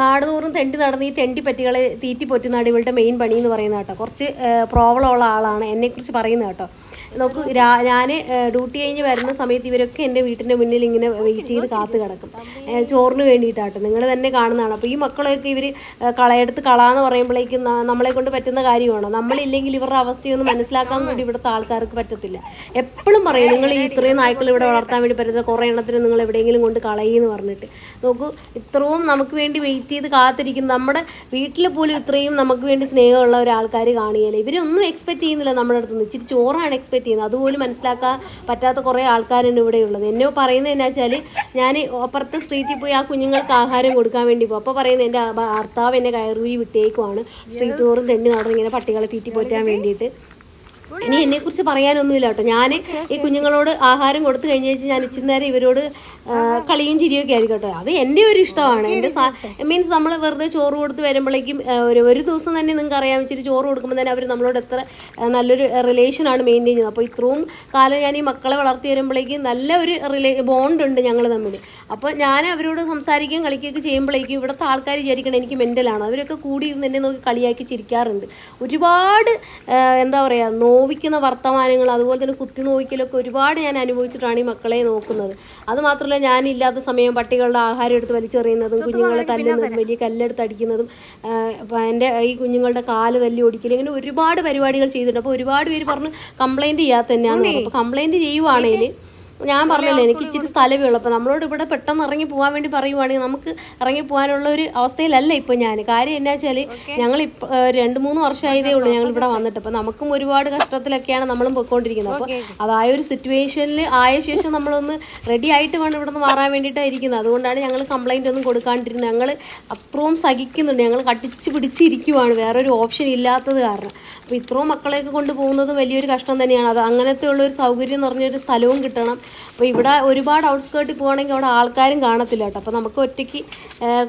നാടുതോറും തെണ്ടി നടന്ന് ഈ തെണ്ടി പറ്റികളെ തീറ്റി പൊറ്റുന്നതാണ് ഇവളുടെ മെയിൻ പണി എന്ന് പറയുന്നത് കേട്ടോ. കുറച്ച് പ്രോബ്ലം ഉള്ള ആളാണ് എന്നെക്കുറിച്ച് പറയുന്നത് കേട്ടോ. നോക്കൂ ഞാൻ ഡ്യൂട്ടി കഴിഞ്ഞ് വരുന്ന സമയത്ത് ഇവരൊക്കെ എന്റെ വീട്ടിന്റെ മുന്നിൽ ഇങ്ങനെ വെയിറ്റ് ചെയ്ത് കാത്ത് കിടക്കും. ചോറിന് വേണ്ടിയിട്ടാട്ടോ. നിങ്ങൾ തന്നെ കാണുന്നതാണ്. അപ്പോൾ ഈ മക്കളെയൊക്കെ ഇവർ കളയെടുത്ത് കളാന്ന് പറയുമ്പോഴേക്കും നമ്മളെ കൊണ്ട് പറ്റുന്ന കാര്യമാണ്? നമ്മളില്ലെങ്കിൽ ഇവരുടെ അവസ്ഥയൊന്നും മനസ്സിലാക്കാൻ വേണ്ടി ഇവിടുത്തെ ആൾക്കാർക്ക് പറ്റത്തില്ല. എപ്പോഴും പറയും നിങ്ങൾ ഈ ഇത്രയും നായ്ക്കൾ ഇവിടെ വളർത്താൻ വേണ്ടി പറ്റുന്ന കുറേ എണ്ണത്തിന് നിങ്ങൾ എവിടെയെങ്കിലും കൊണ്ട് കളയെന്ന് പറഞ്ഞിട്ട്. നോക്കൂ ഇത്രയും നമുക്ക് വേണ്ടി വെയിറ്റ് ചെയ്ത് കാത്തിരിക്കുന്നു. നമ്മുടെ വീട്ടിൽ പോലും ഇത്രയും നമുക്ക് വേണ്ടി സ്നേഹമുള്ള ഒരാൾക്കാർ കാണുകയില്ല? ഇവരൊന്നും എക്സ്പെക്ട് ചെയ്യുന്നില്ല നമ്മുടെ അടുത്ത് നിന്ന് ഇച്ചിരി ചോറാണ് എക്സ്പെക്ട് ചെയ്യുന്നത്. അതുപോലും മനസ്സിലാക്കാൻ പറ്റാത്ത കുറേ ആൾക്കാരാണ് ഇവിടെയുള്ളത് എന്നെ പറയുന്നത് എന്നാ വെച്ചാൽ ഞാൻ അപ്പുറത്തെ സ്ട്രീറ്റിൽ പോയി ആ കുഞ്ഞുങ്ങൾക്ക് ആഹാരം കൊടുക്കാൻ വേണ്ടി പോകും അപ്പോൾ പറയുന്നത് എന്റെ ഭർത്താവ് എന്നെ കയറൂരി വിട്ടേക്കുവാണ്. സ്ട്രീറ്റ് തോറും തെന്നി നടന്നിങ്ങനെ പട്ടികളെ തീറ്റി പോറ്റാൻ വേണ്ടിയിട്ട്. ഇനി എന്നെ കുറിച്ച് പറയാനൊന്നുമില്ല കേട്ടോ. ഞാൻ ഈ കുഞ്ഞുങ്ങളോട് ആഹാരം കൊടുത്തു കഴിഞ്ഞ വെച്ച് ഞാൻ ഇച്ചിരി നേരം ഇവരോട് കളിയും ചിരിയൊക്കെ ആയിരിക്കും കേട്ടോ. അത് എന്റെ ഒരു ഇഷ്ടമാണ്. എന്റെ മീൻസ് നമ്മൾ വെറുതെ ചോറ് കൊടുത്ത് വരുമ്പോഴേക്കും ഒരു ഒരു ദിവസം തന്നെ നിങ്ങൾക്ക് അറിയാം ഇച്ചിരി ചോറ് കൊടുക്കുമ്പോൾ തന്നെ അവർ നമ്മളോട് എത്ര നല്ലൊരു റിലേഷനാണ് മെയിന്റെയിൻ ചെയ്യുന്നത്. അപ്പോൾ ഇത്രയും കാലം ഞാൻ ഈ മക്കളെ വളർത്തി വരുമ്പോഴേക്കും നല്ല ഒരു റിലേ ബോണ്ട് ഉണ്ട് ഞങ്ങൾ തമ്മിൽ. അപ്പോൾ ഞാൻ അവരോട് സംസാരിക്കുകയും കളിക്കുകയൊക്കെ ചെയ്യുമ്പോഴേക്കും ഇവിടുത്തെ ആൾക്കാർ വിചാരിക്കണം എനിക്ക് മെന്റലാണ് അവരൊക്കെ കൂടി ഇരുന്ന് എന്നെ നോക്കി കളിയാക്കി ചിരിക്കാറുണ്ട്. ഒരുപാട് എന്താ പറയുക നോവിക്കുന്ന വർത്തമാനങ്ങൾ അതുപോലെ തന്നെ കുത്തി നോവിക്കലൊക്കെ ഒരുപാട് ഞാൻ അനുഭവിച്ചിട്ടാണ് ഈ മക്കളെ നോക്കുന്നത്. അത് മാത്രമല്ല ഞാനില്ലാത്ത സമയം പട്ടികളുടെ ആഹാരം എടുത്ത് വലിച്ചെറിയുന്നതും കുഞ്ഞുങ്ങളെ തല്ലുന്നതും വലിയ കല്ലെടുത്ത് അടിക്കുന്നതും എന്റെ ഈ കുഞ്ഞുങ്ങളുടെ കാൽ തല്ലി ഓടിക്കലും ഇങ്ങനെ ഒരുപാട് പരിപാടികൾ ചെയ്തിട്ടുണ്ട്. അപ്പോൾ ഒരുപാട് പേര് പറഞ്ഞു കംപ്ലൈന്റ് ചെയ്യാത്ത തന്നെയാണ് അപ്പോൾ കംപ്ലൈന്റ് ചെയ്യുവാണെങ്കിൽ ഞാൻ പറഞ്ഞല്ലോ എനിക്ക് ഇച്ചിരി സ്ഥലമേ ഉള്ളൂ അപ്പോൾ നമ്മളോട് ഇവിടെ പെട്ടെന്ന് ഇറങ്ങി പോകാൻ വേണ്ടി പറയുവാണെങ്കിൽ നമുക്ക് ഇറങ്ങി പോകാനുള്ള ഒരു അവസ്ഥയിലല്ല ഇപ്പോൾ ഞാൻ കാര്യം എന്നാ വെച്ചാൽ ഞങ്ങൾ ഇപ്പോൾ രണ്ട് മൂന്ന് വർഷമായതേ ഉള്ളൂ ഞങ്ങൾ ഇവിടെ വന്നിട്ട്. അപ്പോൾ നമുക്കും ഒരുപാട് കഷ്ടത്തിലൊക്കെയാണ് നമ്മളും പൊയ്ക്കൊണ്ടിരിക്കുന്നത്. അപ്പോൾ അതായ ഒരു സിറ്റുവേഷനിൽ ആയ ശേഷം നമ്മളൊന്ന് റെഡി ആയിട്ട് വേണം ഇവിടെ നിന്ന് മാറാൻ വേണ്ടിയിട്ടാണ് ഇരിക്കുന്നത്. അതുകൊണ്ടാണ് ഞങ്ങൾ കംപ്ലൈന്റ് ഒന്നും കൊടുക്കാണ്ടിരുന്നത്. ഞങ്ങൾ അത്രയും സഹിക്കുന്നുണ്ട്. ഞങ്ങൾ കട്ടിച്ച് പിടിച്ചിരിക്കുവാണ്. വേറൊരു ഓപ്ഷൻ ഇല്ലാത്തത് കാരണം. അപ്പോൾ ഇത്രയും മക്കളെയൊക്കെ കൊണ്ടുപോകുന്നത് വലിയൊരു കഷ്ടം തന്നെയാണ്. അത് അങ്ങനത്തെ ഉള്ളൊരു സൗകര്യം നിറഞ്ഞൊരു സ്ഥലവും കിട്ടണം. അപ്പോൾ ഇവിടെ ഒരുപാട് ഔട്ട്സ്കേർട്ടിൽ പോകണമെങ്കിൽ അവിടെ ആൾക്കാരും കാണത്തില്ല കേട്ടോ. അപ്പോൾ നമുക്ക് ഒറ്റയ്ക്ക്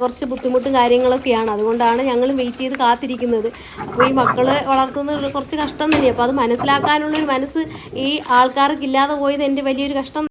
കുറച്ച് ബുദ്ധിമുട്ടും കാര്യങ്ങളൊക്കെയാണ്. അതുകൊണ്ടാണ് ഞങ്ങളും വെയിറ്റ് ചെയ്ത് കാത്തിരിക്കുന്നത്. അപ്പോൾ ഈ മക്കളെ വളർത്തുന്നത് കുറച്ച് കഷ്ടം തന്നെയാണ് അപ്പോൾ അത് മനസ്സിലാക്കാനുള്ളൊരു മനസ്സ് ഈ ആൾക്കാർക്ക് ഇല്ലാതെ പോയത് എന്റെ വലിയൊരു കഷ്ടം